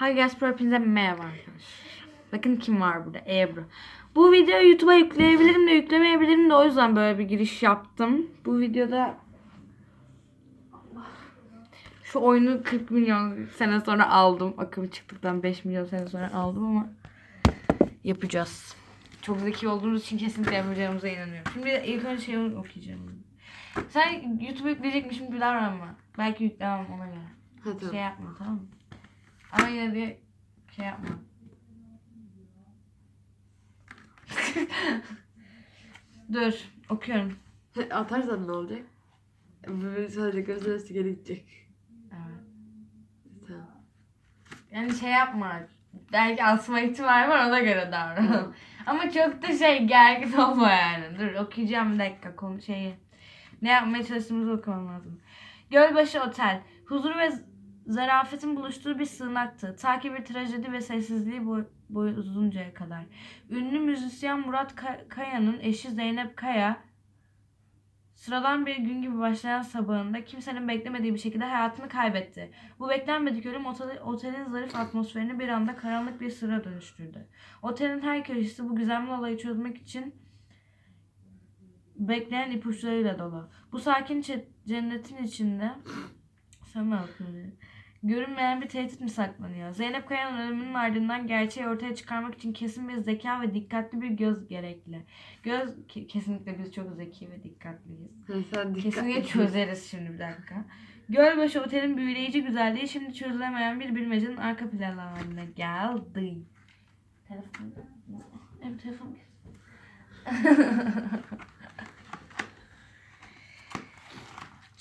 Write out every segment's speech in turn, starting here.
Hi guys, Pro hepinize merhaba arkadaşlar. Bakın kim var burada, Ebru. Bu videoyu YouTube'a yükleyebilirim de yüklemeyebilirim de o yüzden böyle bir giriş yaptım. Bu videoda şu oyunu 40 milyon sene sonra aldım. Akım çıktıktan 5 milyon sene sonra aldım ama yapacağız. Çok zeki olduğumuz için kesinlikle yapacağımıza inanıyorum. Şimdi ilk önce şey okuyacağım. Sen YouTube'a yükleyecekmişim gibi davranma. Belki yüklemem ona göre. Ha tamam. Şey yapma tamam mı? Ama yine de şey yapma. Dur okuyorum. Atarsan ne olacak? Böyle sadece gözüne sigara gidecek. Evet. Tamam. Yani şey yapma. Belki asma ihtimali var ona göre davran. Ama çok da şey gergin olma yani. Dur okuyacağım bir dakika konu şeyi. Ne yapmaya çalıştığımızı okumam lazım. Gölbaşı Otel. Huzur ve zarafetin buluştuğu bir sığınaktı. Ta ki bir trajedi ve sessizliği boy, uzuncaya kadar. Ünlü müzisyen Murat Ka- Kaya'nın eşi Zeynep Kaya sıradan bir gün gibi başlayan sabahında kimsenin beklemediği bir şekilde hayatını kaybetti. Bu beklenmedik ölüm oteli- otelin zarif atmosferini bir anda karanlık bir sıra dönüştürdü. Otelin her köşesi bu gizemli olayı çözmek için bekleyen ipuçlarıyla dolu. Bu sakin cennetin içinde Sana okuyorum. Görünmeyen bir tehdit mi saklanıyor? Zeynep Kaya'nın ölümünün ardından gerçeği ortaya çıkarmak için kesin bir zeka ve dikkatli bir göz gerekli. Göz ke- kesinlikle biz çok zeki ve dikkatliyiz. Sen dikkat Kesinlikle çözeriz şimdi bir dakika. Gölbaşı Otel'in büyüleyici güzelliği şimdi çözülemeyen bir bilmecenin arka planı haline geldi. Telefon. Evet telefon.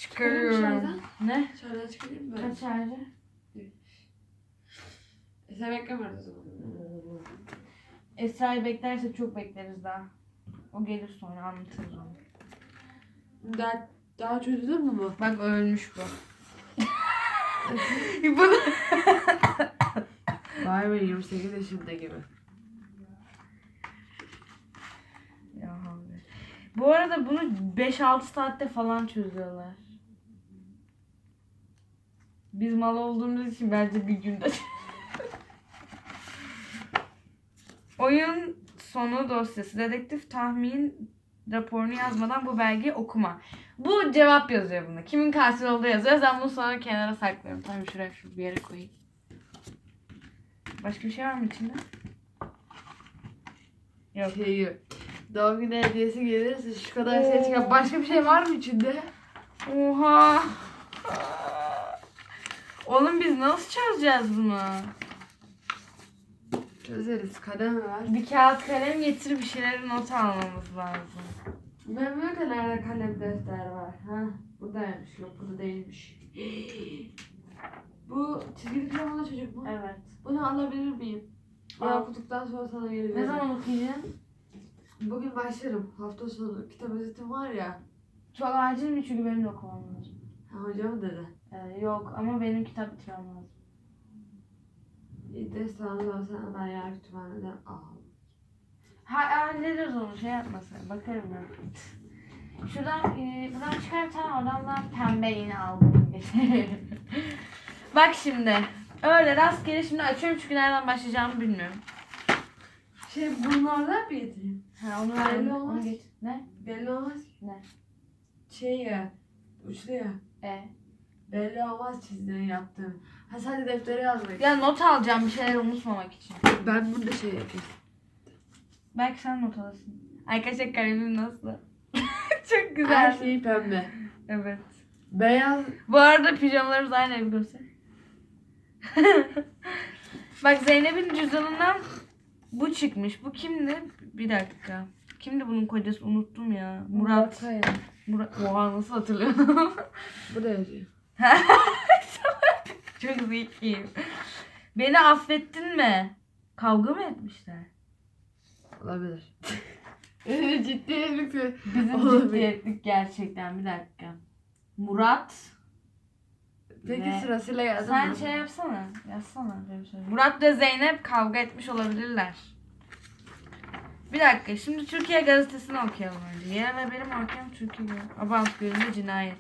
Çıkarıyorum. Ne? Şöyle çıkarayım mı? Kaç şarjı? E, sen bekleme o zaman. Esra'yı beklerse çok bekleriz daha. O gelir sonra anlatırız onu. Daha, daha çözülür mü bu? Bak ölmüş bu. Bunu... Vay be 28 yaşında gibi. Ya abi. Bu arada bunu 5-6 saatte falan çözüyorlar. Biz mal olduğumuz için bence bir günde. Oyun sonu dosyası. Dedektif tahmin raporunu yazmadan bu belgeyi okuma. Bu cevap yazıyor bunda. Kimin katil olduğu yazıyor. Ben bunu sonra kenara saklıyorum. Tamam şuraya şu bir yere koyayım. Başka bir şey var mı içinde? Yok. Şeyi. Doğum günü hediyesi gelirse şu kadar şey çıkar. Başka bir şey var mı içinde? Oha. Oğlum biz nasıl çözeceğiz bunu? Çözeriz. Kalem var. Bir kağıt kalem getir bir şeyleri not almamız lazım. Ben böyle nerede kalem defter var? Ha, buradaymış. Yok burada değilmiş. Bu çizgili kremalı çocuk mu? Evet. Bunu alabilir miyim? Ben Al. okuduktan sonra sana geri veririm. Ne zaman okuyacaksın? Bugün başlarım. Hafta sonu kitap özetim var ya. Çok acil mi çünkü benim de okumam lazım. Ha, hocam dedi. Ee, yok ama benim kitap bitirmem lazım. İyi ders sen ben yarın kütüphaneden al. Ha, hallederiz onu şey yapmasın. Bakarım ben. Şuradan, e, buradan çıkar bir tane oradan da pembe iğne aldım. Bak şimdi. Öyle rastgele şimdi açıyorum çünkü nereden başlayacağımı bilmiyorum. Şey bunlardan mı getireyim? Ha onu Belli ver. olmaz. Onu geç. Ne? Belli olmaz. Ne? Şey ya. Uçlu ya. E. Belli olmaz çizdiğini yaptığım. Ha sadece deftere yazmak. Ya not alacağım bir şeyler unutmamak için. Ben burada şey yapayım. Belki sen not alırsın. Arkadaşlar kalemim nasıl? Çok güzel. Her şey pembe. Evet. Beyaz. Bu arada pijamalarımız aynı ev göster. Bak Zeynep'in cüzdanından bu çıkmış. Bu kimdi? Bir dakika. Kimdi bunun kocası? Unuttum ya. Murat. Kaya. Murat. Oha nasıl hatırlıyorum? Bu da yazıyor. Çok zekiyim. Beni affettin mi? Kavga mı etmişler? Olabilir. Ciddi bir Bizim Olabilir. ciddiyetlik gerçekten. Bir dakika. Murat. Peki Ve- sırasıyla yazdım. Sen mı? şey yapsana. Yazsana. Murat ve Zeynep kavga etmiş olabilirler. Bir dakika. Şimdi Türkiye Gazetesi'ni okuyalım önce. Yere ve benim hakem Türkiye. Abant Gölü'nde cinayet.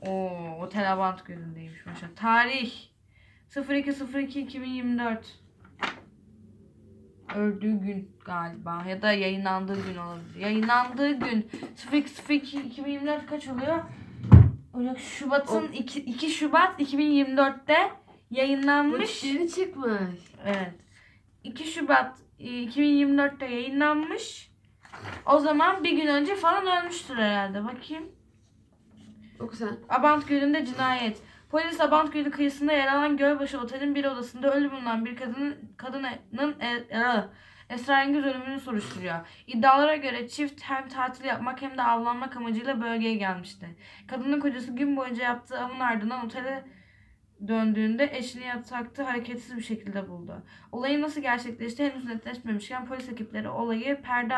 Oo, otel Abant Gölü'ndeymiş maşallah. Tarih. 02.02.2024 Öldüğü gün galiba ya da yayınlandığı gün olabilir. Yayınlandığı gün 02.02.2024 kaç oluyor? Ocak Şubat'ın 2, 2 Şubat 2024'te Bu yayınlanmış. yeni çıkmış. Evet. 2 Şubat 2024'te yayınlanmış. O zaman bir gün önce falan ölmüştür herhalde. Bakayım. Oku sen. Abant Gölü'nde cinayet. Polis Abant Gölü kıyısında yer alan Gölbaşı Otel'in bir odasında ölü bulunan bir kadının kadının e, e, esrarengiz ölümünü soruşturuyor. İddialara göre çift hem tatil yapmak hem de avlanmak amacıyla bölgeye gelmişti. Kadının kocası gün boyunca yaptığı avın ardından otele döndüğünde eşini yatakta hareketsiz bir şekilde buldu. Olayın nasıl gerçekleşti henüz netleşmemişken polis ekipleri olayı perde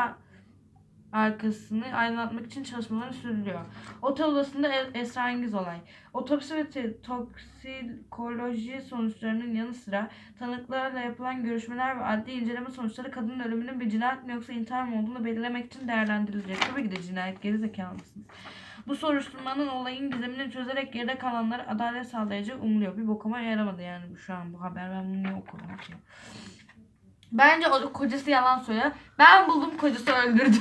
arkasını aydınlatmak için çalışmaları sürdürüyor. Otel odasında esrarengiz olay. Otopsi ve toksikoloji sonuçlarının yanı sıra tanıklarla yapılan görüşmeler ve adli inceleme sonuçları kadının ölümünün bir cinayet mi yoksa intihar mı olduğunu belirlemek için değerlendirilecek. Tabii ki de cinayet gerizekalı mısınız? Bu soruşturmanın olayın gizemini çözerek geride kalanlara adalet sağlayacağı umuluyor. Bir bokuma yaramadı yani şu an bu haber. Ben bunu niye okudum ki? Bence o kocası yalan söylüyor. Ben buldum kocası öldürdü.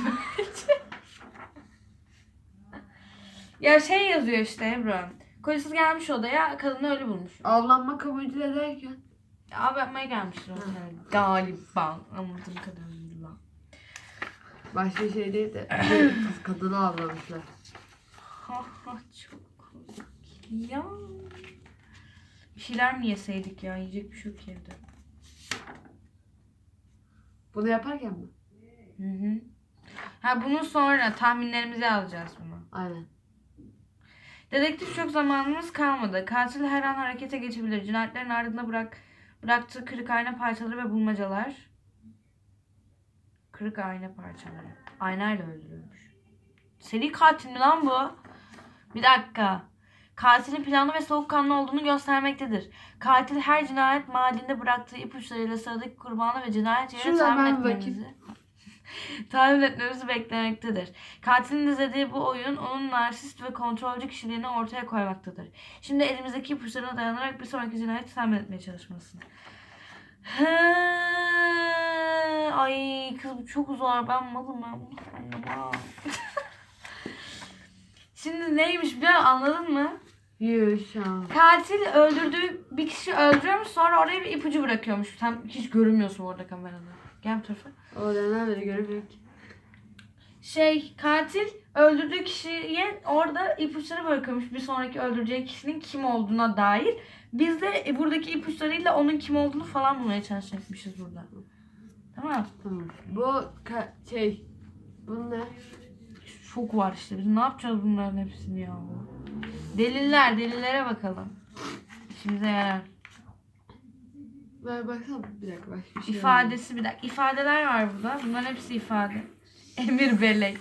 ya şey yazıyor işte Ebru. Kocası gelmiş odaya kadını ölü bulmuş. Avlanma amacıyla derken. Av yapmaya gelmiştir o yani. Galiba anladığım kadarıyla. Başka şey değil de kadını avlamışlar. Ha ha çok komik ya. Bir şeyler mi yeseydik ya? Yiyecek bir şey yok evde. Bunu yaparken mi? Hı hı. Ha bunu sonra tahminlerimizi alacağız bunu. Aynen. Dedektif çok zamanımız kalmadı. Katil her an harekete geçebilir. Cinayetlerin ardında bırak bıraktığı kırık ayna parçaları ve bulmacalar. Kırık ayna parçaları. Aynayla öldürülmüş. Seri katil mi lan bu? Bir dakika. Katilin planlı ve soğukkanlı olduğunu göstermektedir. Katil her cinayet mahallinde bıraktığı ipuçlarıyla sıradaki kurbanı ve cinayet yerini tahmin etmemizi tahmin etmemizi beklemektedir. Katilin izlediği bu oyun onun narsist ve kontrolcü kişiliğini ortaya koymaktadır. Şimdi elimizdeki ipuçlarına dayanarak bir sonraki cinayeti tahmin etmeye çalışmalısın. Ay kız bu çok zor. Ben malım ben bunu anlamam. Şimdi neymiş bir anladın mı? Yaşa. Katil öldürdüğü bir kişi öldürüyormuş sonra oraya bir ipucu bırakıyormuş. Sen hiç görünmüyorsun orada kamerada. Gel bu tarafa. O dönem beri göremiyorum ki. Şey katil öldürdüğü kişiye orada ipuçları bırakıyormuş bir sonraki öldüreceği kişinin kim olduğuna dair. Biz de buradaki ipuçlarıyla onun kim olduğunu falan bulmaya çalışacakmışız burada. Tamam. Tamam. Bu ka- şey. Bu ne? Çok var işte. Biz ne yapacağız bunların hepsini ya? Deliller, delillere bakalım. İşimize yarar. Ver baksana bir dakika başka bir şey? İfadesi bir dakika. İfadeler var burada. Bunların hepsi ifade. Emir Belek.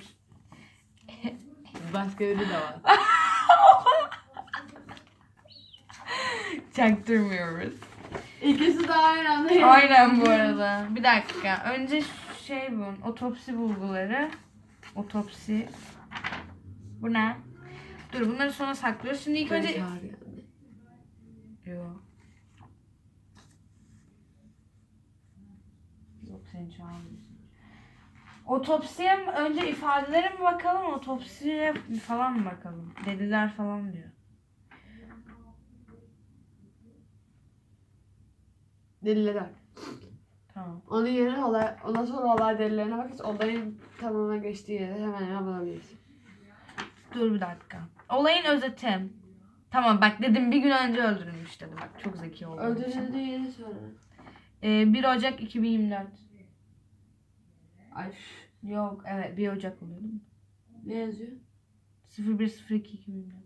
Başka biri de var. Çaktırmıyoruz. İkisi de aynı anda. Aynen bu arada. Bir dakika. Önce şey bu. Otopsi bulguları. Otopsi. Bu ne? Dur bunları sonra saklıyoruz. Şimdi ilk önce... Yok. Yok seni çağırmıyorsun. Otopsiye mi? Önce ifadelere mi bakalım? Otopsiye falan mı bakalım? Dediler falan diyor. Deliller. Tamam. Onun yerine olay, ondan sonra olay delillerine bakınca olayın tamamen geçtiği yeri hemen hemen bulabilirsin. Dur bir dakika. Olayın özeti. Tamam bak dedim bir gün önce öldürülmüş dedim. Bak çok zeki için. Öldürüldüğü yeri söyle. Ee, 1 Ocak 2024. Ay Yok evet 1 Ocak oluyor değil mi? ne yazıyor? 0102 2024.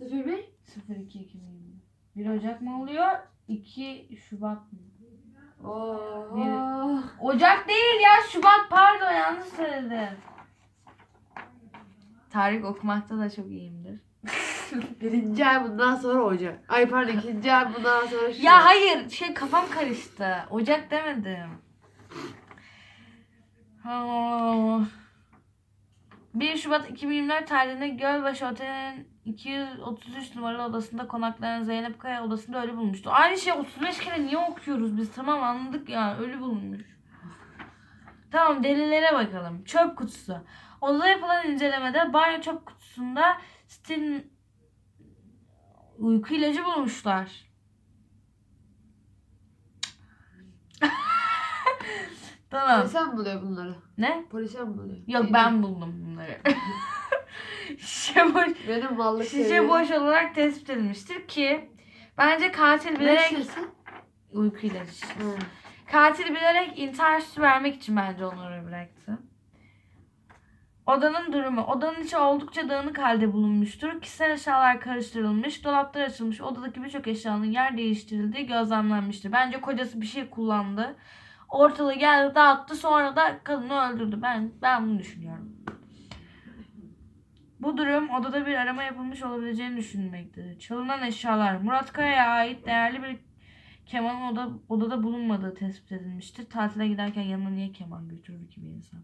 01 02 2024. 1 Ocak mı oluyor? 2 Şubat mı? Oo. Ocak değil ya Şubat pardon yanlış söyledim. Tarih okumakta da çok iyiyimdir. Birinci ay bundan sonra Ocak. Ay pardon ikinci ay bundan sonra Şubat. Ya hayır şey kafam karıştı. Ocak demedim. Ha. 1 Şubat 2024 tarihinde Gölbaşı Oteli'nin 233 numaralı odasında konaklayan Zeynep Kaya odasında ölü bulmuştu. Aynı şey 35 kere niye okuyoruz biz? Tamam anladık ya ölü bulunmuş. Tamam delillere bakalım. Çöp kutusu. Odada yapılan incelemede banyo çöp kutusunda stil uyku ilacı bulmuşlar. tamam. Polise mi buluyor bunları? Ne? Polise mi buluyor? Yok ben buldum bunları. Şişe boş, Benim mallık şişe boş olarak tespit edilmiştir ki bence katil bilerek uyku ilacı. Katil bilerek intihar süsü vermek için bence onları bıraktı. Odanın durumu. Odanın içi oldukça dağınık halde bulunmuştur. Kişisel eşyalar karıştırılmış, dolaplar açılmış, odadaki birçok eşyanın yer değiştirildiği gözlemlenmiştir. Bence kocası bir şey kullandı. Ortalığı geldi dağıttı sonra da kadını öldürdü. Ben ben bunu düşünüyorum. Bu durum odada bir arama yapılmış olabileceğini düşünülmektedir. Çalınan eşyalar Murat Kaya'ya ait değerli bir kemanın oda, odada bulunmadığı tespit edilmiştir. Tatile giderken yanına niye keman götürür ki bir insan?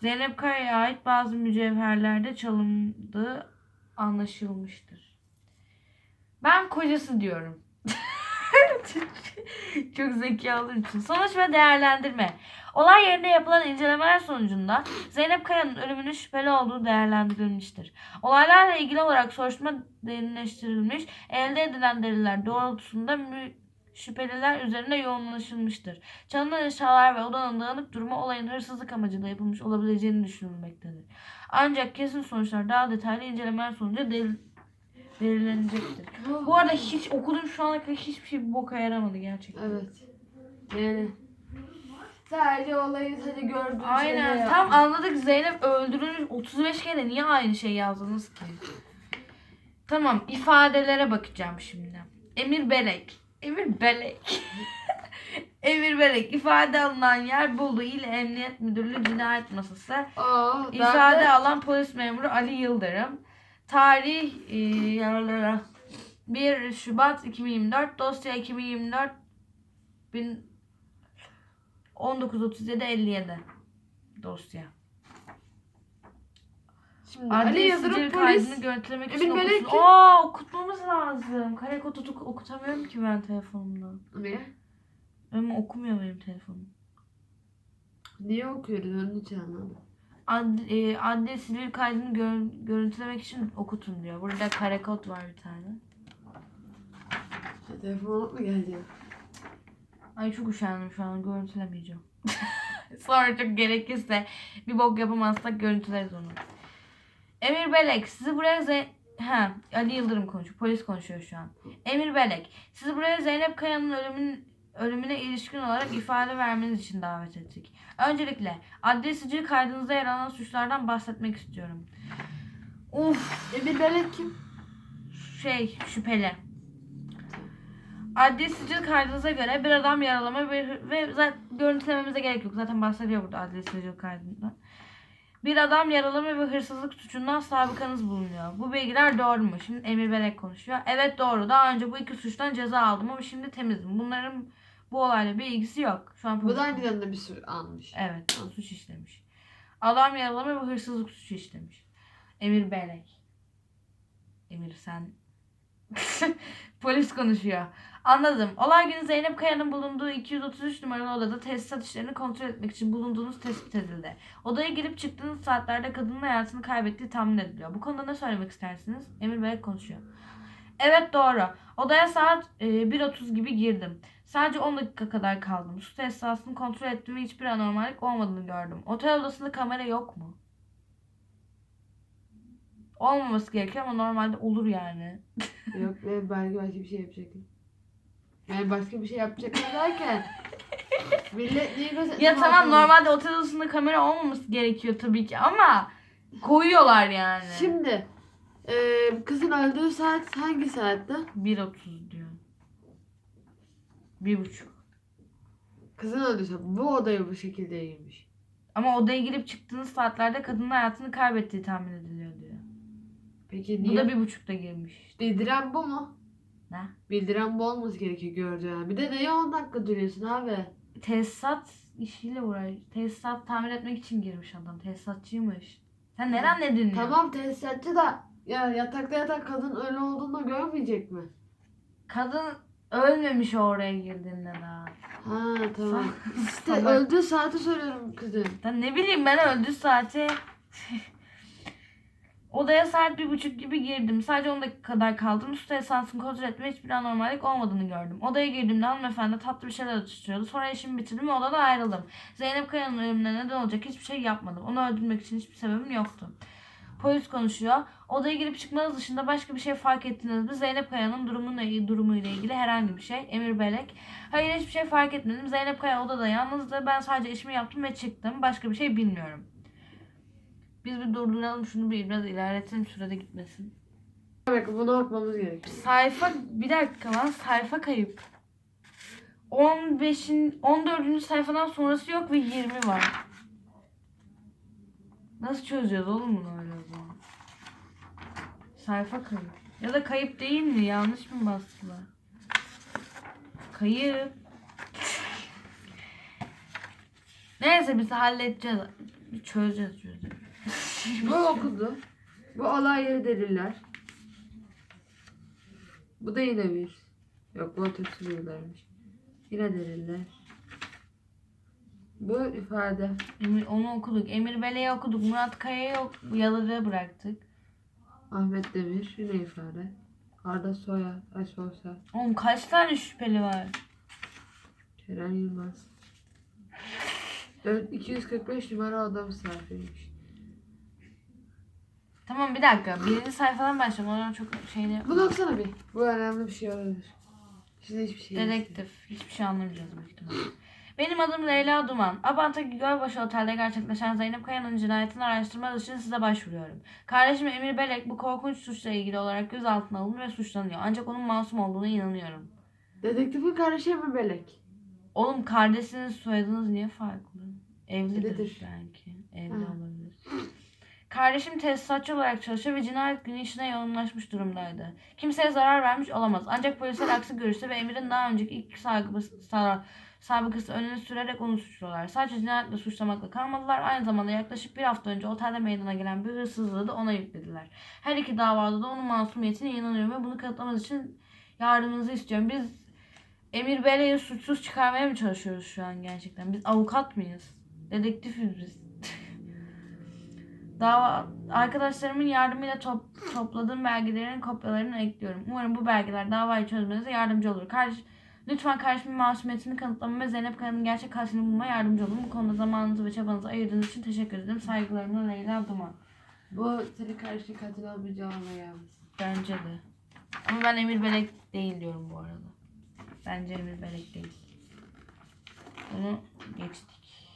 Zeynep Kaya'ya ait bazı mücevherlerde çalındığı anlaşılmıştır. Ben kocası diyorum. Çok zeki olduğum için. Sonuç ve değerlendirme. Olay yerinde yapılan incelemeler sonucunda Zeynep Kaya'nın ölümünün şüpheli olduğu değerlendirilmiştir. Olaylarla ilgili olarak soruşturma derinleştirilmiş, elde edilen deliller doğrultusunda şüpheliler üzerinde yoğunlaşılmıştır. Çalınan eşyalar ve odanın dağınık durumu olayın hırsızlık amacıyla yapılmış olabileceğini düşünülmektedir. Ancak kesin sonuçlar daha detaylı incelemeler sonucu del- belirlenecektir. Bu arada hiç okudum şu ana kadar hiçbir şey bir boka yaramadı gerçekten. Evet. Yani sadece olayı sadece gördüğün Aynen. şeyle Tam anladık Zeynep öldürülmüş 35 kere niye aynı şey yazdınız ki? Tamam ifadelere bakacağım şimdi. Emir Belek. Emir Belek. Emir Belek ifade alınan yer Bolu İl Emniyet Müdürlüğü Cinayet Masası. Aa, ben İfade de- alan polis memuru Ali Yıldırım. Tarih e, 1 Şubat 2024. Dosya 2024 bin 1937 57 dosya. Şimdi Ali Adli Yıldırım sicil polis. görüntülemek için Emin Melek okutsun. Aa okutmamız lazım. Kare kod tutuk okutamıyorum ki ben telefonumdan. Niye? Ama okumuyor benim telefonum. Niye okuyoruz onun için anlamadım. Adli, e, adli sicil kaydını gör- görüntülemek için okutun diyor. Burada kare kod var bir tane. Telefon mı gelecek? Ay çok üşendim şu an görüntülemeyeceğim. Sonra çok gerekirse bir bok yapamazsak görüntüleriz onu. Emir Belek sizi buraya Ze- Ha, Ali Yıldırım konuşuyor. Polis konuşuyor şu an. Emir Belek sizi buraya Zeynep Kaya'nın ölümün ölümüne ilişkin olarak ifade vermeniz için davet ettik. Öncelikle adli sicil kaydınızda yer alan suçlardan bahsetmek istiyorum. Uf Emir Belek kim? şey şüpheli. Adli sicil kaydınıza göre bir adam yaralama ve, ve zaten görüntülememize gerek yok. Zaten bahsediyor burada adli sicil kaydında. Bir adam yaralama ve hırsızlık suçundan sabıkanız bulunuyor. Bu bilgiler doğru mu? Şimdi Emir Belek konuşuyor. Evet doğru. Daha önce bu iki suçtan ceza aldım ama şimdi temizim. Bunların bu olayla bir ilgisi yok. Şu an Bu da aynı yanında bir sürü almış. Evet, suç işlemiş. Adam yaralama ve hırsızlık suçu işlemiş. Emir Belek. Emir sen. Polis konuşuyor. Anladım. Olay günü Zeynep Kaya'nın bulunduğu 233 numaralı odada tesisat işlerini kontrol etmek için bulunduğunuz tespit edildi. Odaya girip çıktığınız saatlerde kadının hayatını kaybettiği tahmin ediliyor. Bu konuda ne söylemek istersiniz? Emir Belek konuşuyor. Evet doğru. Odaya saat e, 1.30 gibi girdim. Sadece 10 dakika kadar kaldım. Su tesisatını kontrol ettim ve hiçbir anormallik olmadığını gördüm. Otel odasında kamera yok mu? Olmaması gerekiyor ama normalde olur yani. Yok ve belki başka bir şey yapacaktım. Yani başka bir şey yapacaktım derken millet niye gözetlemez? Ya tamam normalde otel odasında kamera olmaması gerekiyor tabii ki ama koyuyorlar yani. Şimdi e, kızın öldüğü saat hangi saatte? 1.30 diyor. 1.30. Kızın öldüğü saat. Bu odaya bu şekilde girmiş. Ama odaya girip çıktığınız saatlerde kadının hayatını kaybettiği tahmin ediliyor diyor. Peki Bu niye? da bir buçukta girmiş. Bildiren bu mu? Ne? Bildiren bu olması gerekiyor gördüğün. Bir de neye 10 dakika duruyorsun abi? Tesisat işiyle uğraş. Tesisat tamir etmek için girmiş adam. Tesisatçıymış. Sen neren ne dinliyorsun? Tamam tesisatçı da Ya yatakta yatan kadın ölü olduğunu görmeyecek mi? Kadın ölmemiş oraya girdiğinde daha. Ha tamam. işte öldüğü saati soruyorum kızım. Ben ne bileyim ben öldü saati. Odaya saat bir buçuk gibi girdim. Sadece 10 dakika kadar kaldım. Üstü esansını kontrol ettim ve hiçbir anormallik olmadığını gördüm. Odaya girdiğimde hanımefendi tatlı bir şeyler atıştırıyordu. Sonra işimi bitirdim ve odadan ayrıldım. Zeynep Kaya'nın ölümüne neden olacak hiçbir şey yapmadım. Onu öldürmek için hiçbir sebebim yoktu. Polis konuşuyor. Odaya girip çıkmanız dışında başka bir şey fark ettiniz mi? Zeynep Kaya'nın durumuyla, durumuyla ilgili herhangi bir şey. Emir Belek. Hayır hiçbir şey fark etmedim. Zeynep Kaya odada yalnızdı. Ben sadece işimi yaptım ve çıktım. Başka bir şey bilmiyorum. Biz bir durduralım şunu bir biraz ilerletelim sürede gitmesin. Bak bunu okumamız gerekiyor. Sayfa bir dakika lan sayfa kayıp. 15'in 14. sayfadan sonrası yok ve 20 var. Nasıl çözeceğiz oğlum bunu öyle o zaman? Sayfa kayıp. Ya da kayıp değil mi? Yanlış mı bastılar? Kayıp. Neyse biz halledeceğiz. Çözeceğiz çözeceğiz. Bu okudu. Bu olay yeri deliller. Bu da yine bir. Yok bu otobüsü. Yine deliller. Bu ifade. Emir, onu okuduk. Emir Bele'yi okuduk. Murat Kaya'yı ok yalıda bıraktık. Ahmet Demir yine ifade. Arda Soya, Aşosa, Oğlum kaç tane şüpheli var? Ceren Yılmaz. Evet 245 numara adam misafiriymiş. Tamam bir dakika. Birinci sayfadan başlayalım. Oradan çok şeyini... Bunu okusana bir. Bu önemli bir şey olabilir. Şimdi hiçbir şey yok. Dedektif. Hiçbir şey anlamayacağız büyük ihtimalle. Benim adım Leyla Duman. Abant'taki Gölbaşı Otel'de gerçekleşen Zeynep Kaya'nın cinayetini araştırmak için size başvuruyorum. Kardeşim Emir Belek bu korkunç suçla ilgili olarak gözaltına alındı ve suçlanıyor. Ancak onun masum olduğuna inanıyorum. Dedektifin kardeşi mi Belek? Oğlum kardeşiniz soyadınız niye farklı? Evlidir Evlidir. belki. Evli Ha. olabilir. Kardeşim tesisatçı olarak çalışıyor ve cinayet günü işine yoğunlaşmış durumdaydı. Kimseye zarar vermiş olamaz. Ancak polisler aksi görüşte ve Emir'in daha önceki ilk sabıkası, sa- sabıkası önüne sürerek onu suçluyorlar. Sadece cinayetle suçlamakla kalmadılar. Aynı zamanda yaklaşık bir hafta önce otelde meydana gelen bir hırsızlığı da ona yüklediler. Her iki davada da onun masumiyetine inanıyorum ve bunu kanıtlamanız için yardımınızı istiyorum. Biz Emir Bey'i suçsuz çıkarmaya mı çalışıyoruz şu an gerçekten? Biz avukat mıyız? Dedektifiz biz. Dava arkadaşlarımın yardımıyla top, topladığım belgelerin kopyalarını ekliyorum. Umarım bu belgeler davayı çözmenize yardımcı olur. Kardeş, lütfen kardeşimin masumiyetini kanıtlamama ve Zeynep Kaya'nın gerçek katilini bulmama yardımcı olun. Bu konuda zamanınızı ve çabanızı ayırdığınız için teşekkür ederim. Saygılarımla Leyla Duman. Bu senin kardeşin katil olmayacağına gelmesin. Bence de. Ama ben Emir Belek değil diyorum bu arada. Bence Emir Belek değil. Bunu geçtik.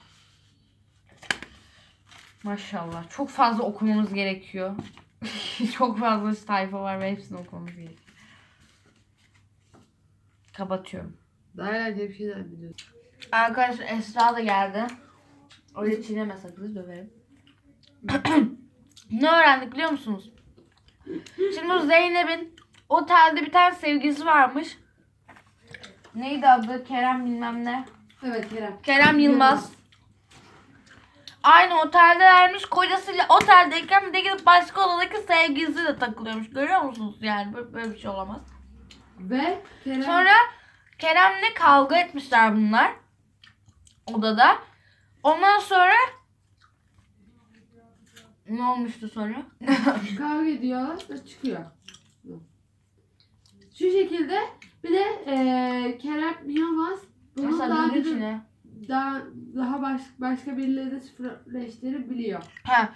Maşallah. Çok fazla okumamız gerekiyor. Çok fazla sayfa var ve hepsini okumamız gerekiyor. Kapatıyorum. Daha eğlenceli bir şey zannediyorsun. Arkadaşlar Esra da geldi. Öyle çiğneme sakız döverim. ne öğrendik biliyor musunuz? Şimdi bu Zeynep'in otelde bir tane sevgilisi varmış. Neydi adı? Kerem bilmem ne. Evet Kerem. Kerem Yılmaz. Aynı oteldelermiş. Kocasıyla oteldeyken bir de gidip başka odadaki sevgilisiyle takılıyormuş. Görüyor musunuz? Yani böyle, böyle bir şey olamaz. Ve Kerem. Sonra Kerem'le kavga etmişler bunlar. Odada. Ondan sonra ne olmuştu sonra? kavga ediyorlar ve çıkıyor. Şu şekilde bir de eee Kerem Yılmaz bunun Mesela daha, bir- içine. daha, daha baş, başka birileri de sıfırleştiğini biliyor. Ha.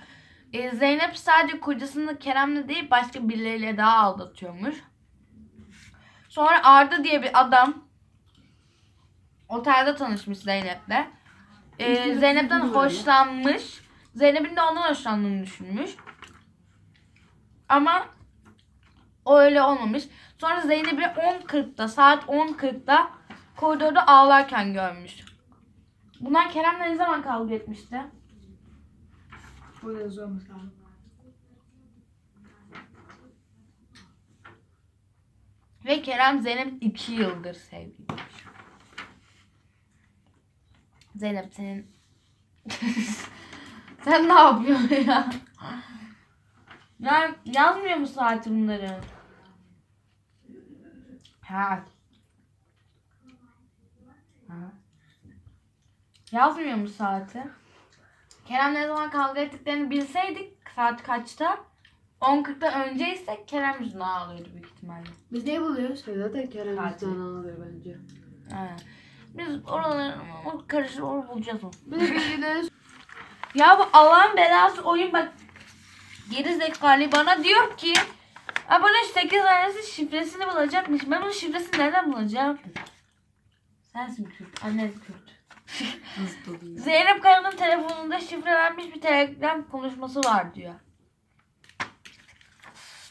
e, Zeynep sadece kocasını Kerem'le değil başka birileriyle daha aldatıyormuş. Sonra Arda diye bir adam otelde tanışmış Zeynep'le. E, İşte Zeynep'ten hoşlanmış. Zeynep'in de ondan hoşlandığını düşünmüş. Ama o öyle olmamış. Sonra Zeynep'i 10.40'da saat 10.40'da koridorda ağlarken görmüş. Bunlar Kerem'le ne zaman kavga etmişti? Bu yazıyor mesela. Ve Kerem Zeynep 2 yıldır sevgiliymiş. Zeynep senin... Sen ne yapıyorsun ya? Ya yazmıyor mu saati bunları? Ha. Ha. Yazmıyor mu saati? Kerem ne zaman kavga ettiklerini bilseydik saat kaçta? 10.40'dan önceyse Kerem yüzünden ağlıyordu büyük ihtimalle. Biz ne buluyoruz? Zaten Kerem Tatil. bizden alıyor bence. Aynen. Biz oraları o karışır onu bulacağız o. Bir de bilgileri Ya bu Allah'ın belası oyun bak. Geri zekalı bana diyor ki abone 8 tanesi şifresini bulacakmış. Ben onun şifresini nereden bulacağım? Sensin Kürt. Annen Kürt. Zeynep Kaya'nın telefonunda şifrelenmiş bir telegram konuşması var diyor.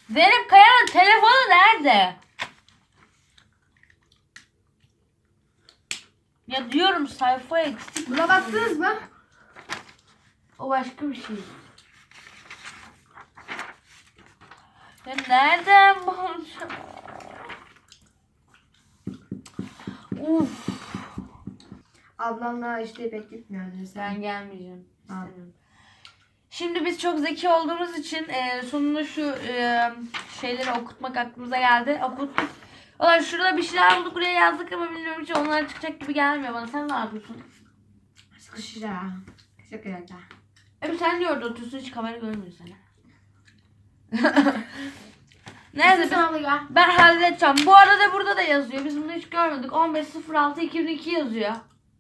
Zeynep Kaya'nın telefonu nerede? Ya diyorum sayfa eksik. Buna baktınız mı? O başka bir şey. Ya nereden bulacağım? Uf. Ablamla işte pek gitmiyordu Ben sen. gelmeyeceğim. Ha. Şimdi biz çok zeki olduğumuz için e, sonunda şu e, şeyleri okutmak aklımıza geldi. Okuttuk. Ulan şurada bir şeyler bulduk buraya yazdık ama bilmiyorum hiç onlar çıkacak gibi gelmiyor bana. Sen ne yapıyorsun? Sıkışır ha. Şaka şaka. Abi sen niye orada oturuyorsun hiç kamera görmüyor seni. Neyse ya. Ben halledeceğim. Bu arada burada da yazıyor. Biz bunu hiç görmedik. 15.06.2002 yazıyor.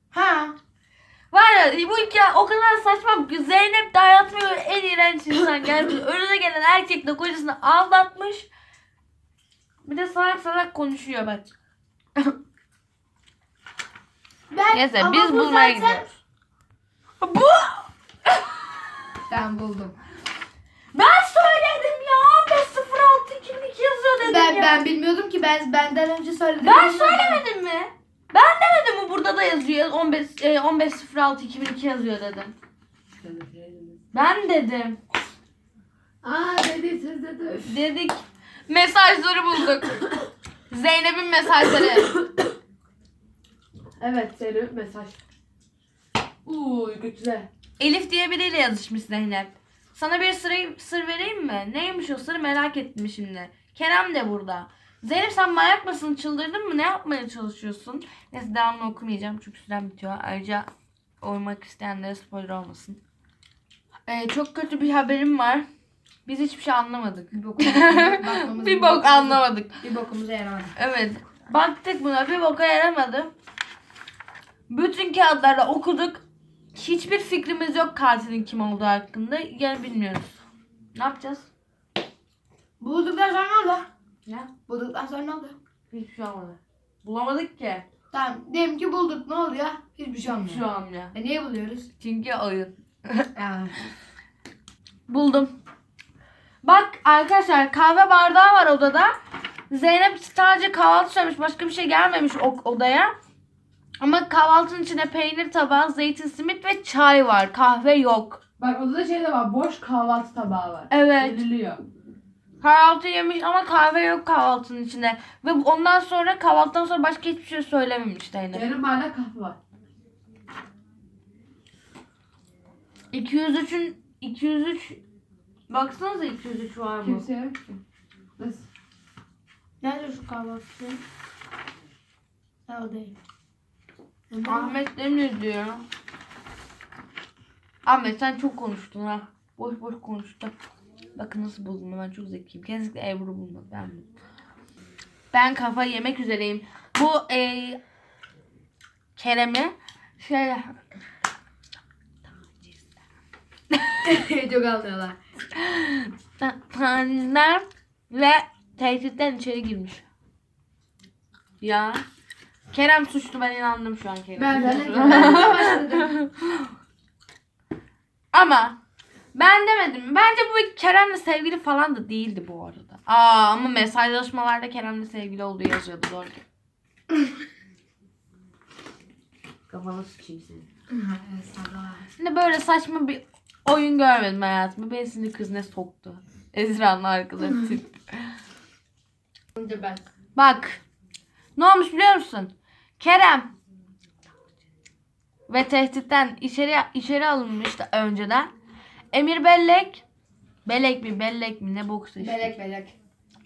Ha. Var ya bu hikaye o kadar saçma ki Zeynep de hayatımda en iğrenç insan gelmiş. Önüne gelen erkekle kocasını aldatmış. Bir de salak salak konuşuyor bak. Ben, Neyse ama biz bu bulmaya zaten- gidiyoruz. Bu! Ben buldum. Ben söyledim ya 15.06.2002 yazıyor dedim Ben ya. ben bilmiyordum ki ben benden önce söyledim. Ben söylemedim mi? Ben demedim mi burada da yazıyor 15 e, 15.06.2002 yazıyor dedim. Ben dedim. Aa dedi siz dedi. Dedik. Mesajları bulduk. Zeynep'in mesajları. Evet senin mesaj. Uuu güzel. Elif diye biriyle yazışmış Zeynep. Sana bir sır, sır vereyim mi? Neymiş o sır merak ettim şimdi. Kerem de burada. Zeynep sen manyak mısın? Çıldırdın mı? Ne yapmaya çalışıyorsun? Neyse devamlı okumayacağım çünkü süren bitiyor. Ayrıca oymak isteyenlere spoiler olmasın. Ee, çok kötü bir haberim var. Biz hiçbir şey anlamadık. Bir bokumuz, bakmamız- bir bok anlamadık. Bir bokumuza yaramadı. Evet. Baktık buna bir boka yaramadı. Bütün kağıtlarda okuduk. Hiçbir fikrimiz yok katilin kim olduğu hakkında. Yani bilmiyoruz. Ne yapacağız? Bulduktan sonra ne? Ne? Bulduktan sonra ne oldu? Hiçbir şey olmadı. Bulamadık ki. Tamam diyelim ki bulduk ne oluyor? Hiçbir şey olmuyor. Şu an ya. E niye buluyoruz? Çünkü oyun. Yani. Buldum. Bak arkadaşlar kahve bardağı var odada. Zeynep sadece kahvaltı söylemiş. Başka bir şey gelmemiş o- odaya. Ama kahvaltının içine peynir tabağı, zeytin simit ve çay var. Kahve yok. Bak odada şey de var. Boş kahvaltı tabağı var. Evet. Veriliyor. Kahvaltı yemiş ama kahve yok kahvaltının içinde. Ve ondan sonra kahvaltıdan sonra başka hiçbir şey söylememiş Zeynep. Yarım bardak kahve var. 203'ün 203 Baksanıza 203 var mı? Kimse yok ki. Nasıl? Nerede şu kahvaltısı? Ha o değil. Ahmet Demir diyor. Ahmet sen çok konuştun ha. Boş boş konuştun. Bakın nasıl buldum ben çok zekiyim. Kesinlikle Ebru bulmadı ben buldum. Ben kafa yemek üzereyim. Bu eee Kerem'i şey Çok alıyorlar. tanrılar ve tehditten içeri girmiş. Ya. Kerem suçlu ben inandım şu an Kerem. Ben de. Ama ben demedim. Bence bu Kerem'le sevgili falan da değildi bu arada. Aa ama mesajlaşmalarda Kerem'le sevgili olduğu yazıyordu doğru. Kafana sıçayım seni. Evet sana. Şimdi böyle saçma bir oyun görmedim hayatımda. Beni sinir krizine soktu. Ezra'nın arkadaşı tip. Önce ben. Bak. Ne olmuş biliyor musun? Kerem ve tehditten içeri içeri alınmıştı önceden. Emir Bellek Belek mi bellek mi ne boksa işte. Belek belek.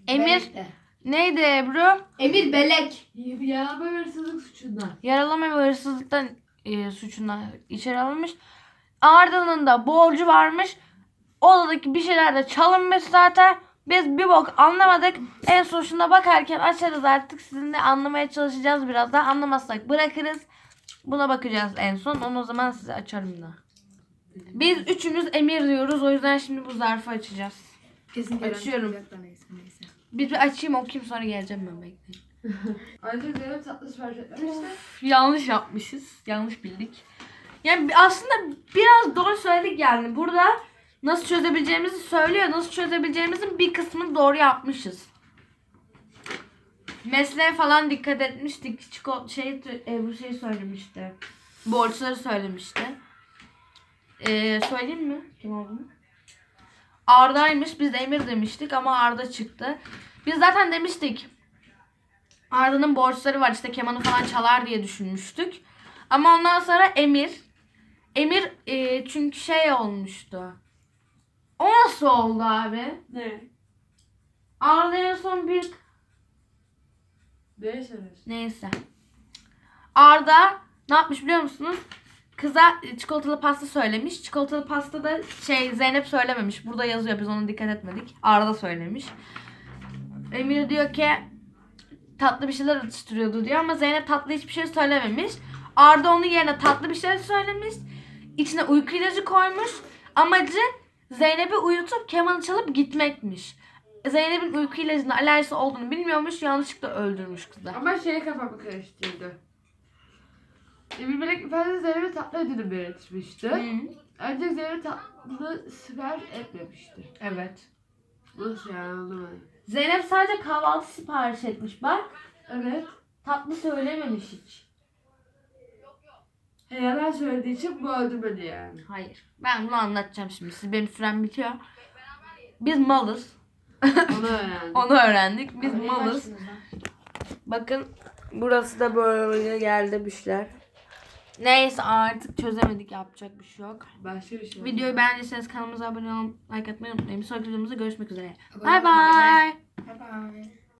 Emir Belek de. neydi Ebru? Emir belek. Yağma ve hırsızlık suçundan. Yaralama ve hırsızlıktan e, suçundan içeri alınmış. Arda'nın da borcu varmış. Odadaki bir şeyler de çalınmış zaten. Biz bir bok anlamadık. En son şuna bakarken açarız artık. Sizinle anlamaya çalışacağız biraz daha. Anlamazsak bırakırız. Buna bakacağız en son. Onu o zaman size açarım da. Biz üçümüz emir diyoruz. O yüzden şimdi bu zarfı açacağız. Kesin Kerem Açıyorum. çıkacak da neyse neyse. Bir, bir açayım okuyayım sonra geleceğim ben bekleyin. Ayrıca Zeynep tatlı sipariş etmişti. Üf, yanlış yapmışız. Yanlış bildik. Yani bi- aslında biraz doğru söyledik yani. Burada nasıl çözebileceğimizi söylüyor. Nasıl çözebileceğimizin bir kısmını doğru yapmışız. Mesleğe falan dikkat etmiştik. Çiko, şey, Ebru şey söylemişti. Borçları söylemişti. Ee, söyleyeyim mi? Kim olduğunu? Arda'ymış. Biz de Emir demiştik ama Arda çıktı. Biz zaten demiştik. Arda'nın borçları var işte kemanı falan çalar diye düşünmüştük. Ama ondan sonra Emir. Emir e, çünkü şey olmuştu. O nasıl oldu abi? Ne? Arda en son bir soruyorsun? neyse. Arda ne yapmış biliyor musunuz? Kıza çikolatalı pasta söylemiş. Çikolatalı pasta da şey Zeynep söylememiş. Burada yazıyor biz ona dikkat etmedik. Arda söylemiş. Emir diyor ki tatlı bir şeyler atıştırıyordu diyor ama Zeynep tatlı hiçbir şey söylememiş. Arda onun yerine tatlı bir şeyler söylemiş. İçine uyku ilacı koymuş. Amacı Zeynep'i uyutup kemanı çalıp gitmekmiş. Zeynep'in uyku ilacına alerjisi olduğunu bilmiyormuş. Yanlışlıkla öldürmüş kızı. Ama şey kafamı karıştırdı. Emir Melek ifadesi Zeynep'e tatlı ödülü belirtmişti. Hı. Ancak Zeynep tatlı sipariş etmemişti. Evet. Nasıl yani anlamadım. Zeynep sadece kahvaltı sipariş etmiş bak. Evet. Tatlı söylememiş hiç. He, yalan söylediği için bu öldürmedi yani. Hayır. Ben bunu anlatacağım şimdi. Siz benim sürem bitiyor. Biz malız. Onu öğrendim. Onu öğrendik. Biz malız. Bakın burası da böyle geldi büşler. Neyse artık çözemedik yapacak bir şey yok. Başka bir şey. Videoyu beğendiyseniz kanalımıza abone olmayı, like atmayı unutmayın. Bir sonraki videomuzda görüşmek üzere. Abone Bay bay. Bye bye.